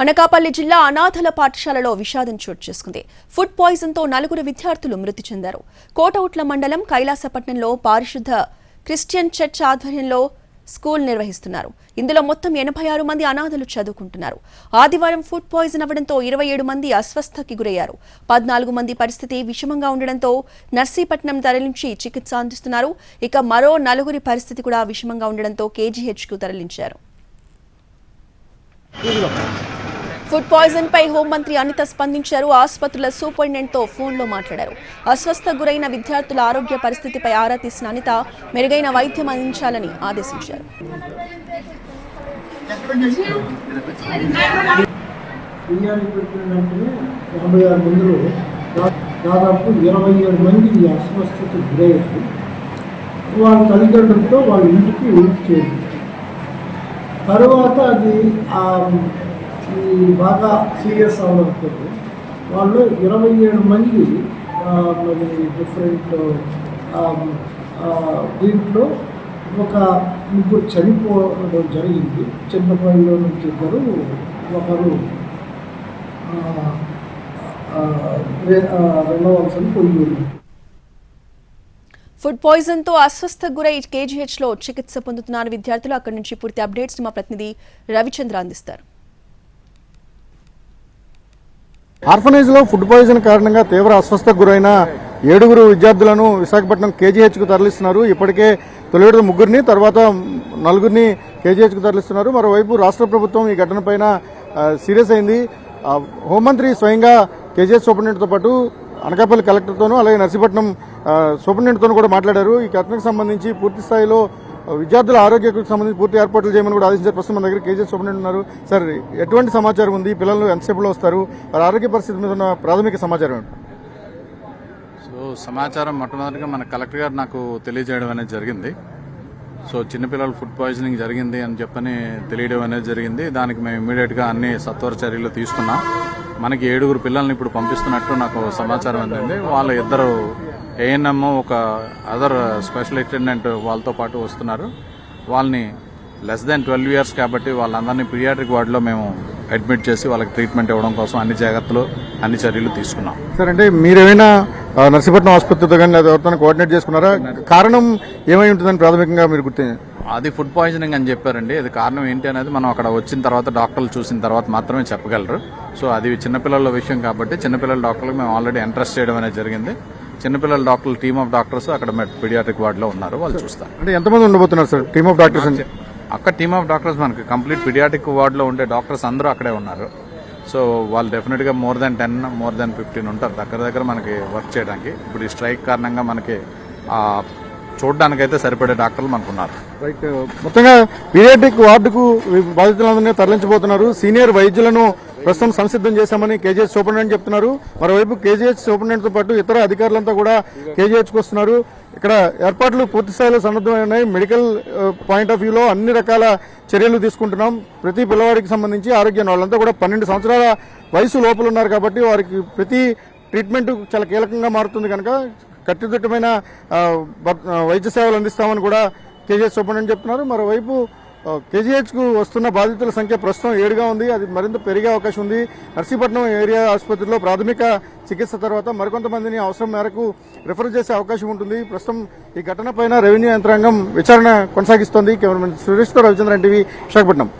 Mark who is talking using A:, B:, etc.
A: అనకాపల్లి జిల్లా అనాథల పాఠశాలలో విషాదం చోటు చేసుకుంది. ఫుడ్ పాయిజన్తో నలుగురు విద్యార్థులు మృతి చెందారు. కోటౌట్ల మండలం కైలాసపట్నంలో పారిశుద్ధ క్రిస్టియన్ చర్చ్ ఆధ్వర్యంలో స్కూల్ నిర్వహిస్తున్నారు. ఇందులో మొత్తం ఎనభై ఆరు మంది అనాథలు చదువుకుంటున్నారు. ఆదివారం ఫుడ్ పాయిజన్ అవ్వడంతో ఇరవై ఏడు మంది అస్వస్థకి గురయ్యారు. పద్నాలుగు మంది పరిస్థితి విషమంగా ఉండడంతో నర్సీపట్నం తరలించి చికిత్స అందిస్తున్నారు. ఇక మరో నలుగురి పరిస్థితి కూడా విషమంగా ఉండడంతో కేజీహెచ్కు తరలించారు. ఫుడ్ పాయిజన్ పై హోంమంత్రి అనిత స్పందించారు. ఆసుపత్రుల సూపరింటెండెంట్తో ఫోన్లో మాట్లాడారు. అస్వస్థ గురైన విద్యార్థుల ఆరోగ్య పరిస్థితిపై ఆరా తీసిన అనిత మెరుగైన వైద్యం అందించాలని ఆదేశించారు.
B: దాదాపు ఇరవై ఏడు మంది ఈ అస్వస్థతకు గురయ్యారు. వాళ్ళ తల్లిదండ్రులతో వాళ్ళ ఇంటికి వెళ్తి చేరింది తర్వాత అది ఈ బాగా సీరియస్ అవడంతో వాళ్ళు ఇరవై ఏడు మంది మరి డిఫరెంట్ దీంట్లో ఒక ముగ్గురు చనిపోవడం జరిగింది. చిన్నపల్లిలో నుంచి ఇద్దరు ఒకరు వెళ్ళవలసిన పోయి
A: ఫుడ్ పాయిజన్తో అస్వస్థకు గురై కేజీహెచ్లో చికిత్స పొందుతున్నారు విద్యార్థులు. అక్కడి నుంచి పూర్తి అప్డేట్స్ మా ప్రతినిధి రవిచంద్ర అందిస్తారు.
C: ఆర్ఫనైజ్లో ఫుడ్ పాయిజన్ కారణంగా తీవ్ర అస్వస్థకు గురైన ఏడుగురు విద్యార్థులను విశాఖపట్నం కేజీహెచ్కు తరలిస్తున్నారు. ఇప్పటికే తొలి విడత ముగ్గురిని తర్వాత నలుగురిని కేజీహెచ్కు తరలిస్తున్నారు. మరోవైపు రాష్ట్ర ప్రభుత్వం ఈ ఘటనపైన సీరియస్ అయింది. హోంమంత్రి స్వయంగా కేజీహెచ్ సూపరింటెండెంట్తో పాటు అనకాపల్లి కలెక్టర్తోనూ అలాగే నర్సీపట్నం సూపరింటెండెంట్తోనూ కూడా మాట్లాడారు. ఈ ఘటనకు సంబంధించి పూర్తి స్థాయిలో విద్యార్థుల ఆరోగ్యకు సంబంధించి పూర్తి ఏర్పాట్లు చేయమని కూడా ఆదేశించారు. ప్రస్తుతం మన దగ్గర కేజీఎస్ సూపరింటెండెంట్ ఉన్నారు. సార్ ఎటువంటి సమాచారం ఉంది? పిల్లలు ఎంతసేపులో వస్తారు? వారి ఆరోగ్య పరిస్థితి మీద ఉన్న ప్రాథమిక సమాచారం ఏంటి
D: సో సమాచారం మొట్టమొదటిగా మన కలెక్టర్ గారు నాకు తెలియజేయడం అనేది జరిగింది. సో చిన్నపిల్లలు ఫుడ్ పాయిజనింగ్ జరిగింది అని చెప్పని తెలియడం అనేది జరిగింది. దానికి మేము ఇమీడియట్గా అన్ని సత్వర చర్యలు తీసుకున్నాం. మనకి ఏడుగురు పిల్లల్ని ఇప్పుడు పంపిస్తున్నట్టు నాకు సమాచారం అందింది. వాళ్ళ ఇద్దరు ఏఎన్ఎం ఒక అదర్ స్పెషల్ అటెండెంట్ వాళ్ళతో పాటు వస్తున్నారు. వాళ్ళని లెస్ దాన్ ట్వెల్వ్ ఇయర్స్ కాబట్టి వాళ్ళందరినీ పీడియాట్రిక్ వార్డులో మేము అడ్మిట్ చేసి వాళ్ళకి ట్రీట్మెంట్ ఇవ్వడం కోసం అన్ని జాగ్రత్తలు అన్ని చర్యలు తీసుకున్నాం.
C: సార్ అంటే మీరేమైనా నర్సీపట్నం ఆసుపత్రితో కానీ లేదా ఎవరితో కోఆర్డినేట్ చేసుకున్నారా? కారణం ఏమై ఉంటుందని ప్రాథమికంగా మీరు గుర్తి
D: అది ఫుడ్ పాయిజనింగ్ అని చెప్పారండి. అది కారణం ఏంటి అనేది మనం అక్కడ వచ్చిన తర్వాత డాక్టర్లు చూసిన తర్వాత మాత్రమే చెప్పగలరు. సో అది చిన్నపిల్లల విషయం కాబట్టి చిన్నపిల్లల డాక్టర్లకు మేము ఆల్రెడీ ఇంట్రెస్ట్ చేయడం అనేది జరిగింది. చిన్నపిల్లల డాక్టర్లు టీమ్ ఆఫ్ డాక్టర్స్ అక్కడ పీడియాట్రిక్ వార్డులో ఉన్నారు వాళ్ళు చూస్తారు.
C: అంటే ఎంతమంది ఉండబోతున్నారు సార్? టీమ్ ఆఫ్ డాక్టర్స్
D: అక్కడ టీమ్ ఆఫ్ డాక్టర్స్ మనకి కంప్లీట్ పీడియాట్రిక్ వార్డులో ఉండే డాక్టర్స్ అందరూ అక్కడే ఉన్నారు. సో వాళ్ళు డెఫినెట్గా more than ten more than fifteen ఉంటారు. దగ్గర దగ్గర మనకి వర్క్ చేయడానికి. ఇప్పుడు ఈ స్ట్రైక్ కారణంగా మనకి ఆ, చూడడానికైతే సరిపడే డాక్టర్లు మనకు ఉన్నారు
C: రైట్. మొత్తంగా పీడియాట్రిక్ వార్డుకు బాధితులందరినీ తరలించబోతున్నారు. సీనియర్ వైద్యులను ప్రస్తుతం సంసిద్ధం చేశామని కేజీహెచ్ సూపరింటెండెంట్ చెప్తున్నారు. మరోవైపు కేజీహెచ్ సూపరింటెండెంట్తో పాటు ఇతర అధికారులంతా కూడా కేజీహెచ్కు వస్తున్నారు. ఇక్కడ ఏర్పాట్లు పూర్తి స్థాయిలో సన్నద్ధమైనాయి మెడికల్ పాయింట్ ఆఫ్ వ్యూలో అన్ని రకాల చర్యలు తీసుకుంటున్నాం. ప్రతి పిల్లవాడికి సంబంధించి ఆరోగ్యం వాళ్ళంతా కూడా పన్నెండు సంవత్సరాల వయసు లోపల ఉన్నారు కాబట్టి వారికి ప్రతి ట్రీట్మెంట్ చాలా కీలకంగా మారుతుంది కనుక కట్టుదిట్టమైన వైద్య సేవలు అందిస్తామని కూడా కేజీహెచ్ సూపరింటెండెంట్ చెప్తున్నారు. మరోవైపు కేజీహెచ్కు వస్తున్న బాధితుల సంఖ్య ప్రస్తుతం ఏడుగా ఉంది. అది మరింత పెరిగే అవకాశం ఉంది. నర్సీపట్నం ఏరియా ఆసుపత్రిలో ప్రాథమిక చికిత్స తర్వాత మరికొంతమందిని అవసరం మేరకు రిఫర్ చేసే అవకాశం ఉంటుంది. ప్రస్తుతం ఈ ఘటనపైన రెవెన్యూ యంత్రాంగం విచారణ కొనసాగిస్తోంది. కెమెరామెన్ సురేష్తో రవిచంద్రన్ టీవీ విశాఖపట్నం.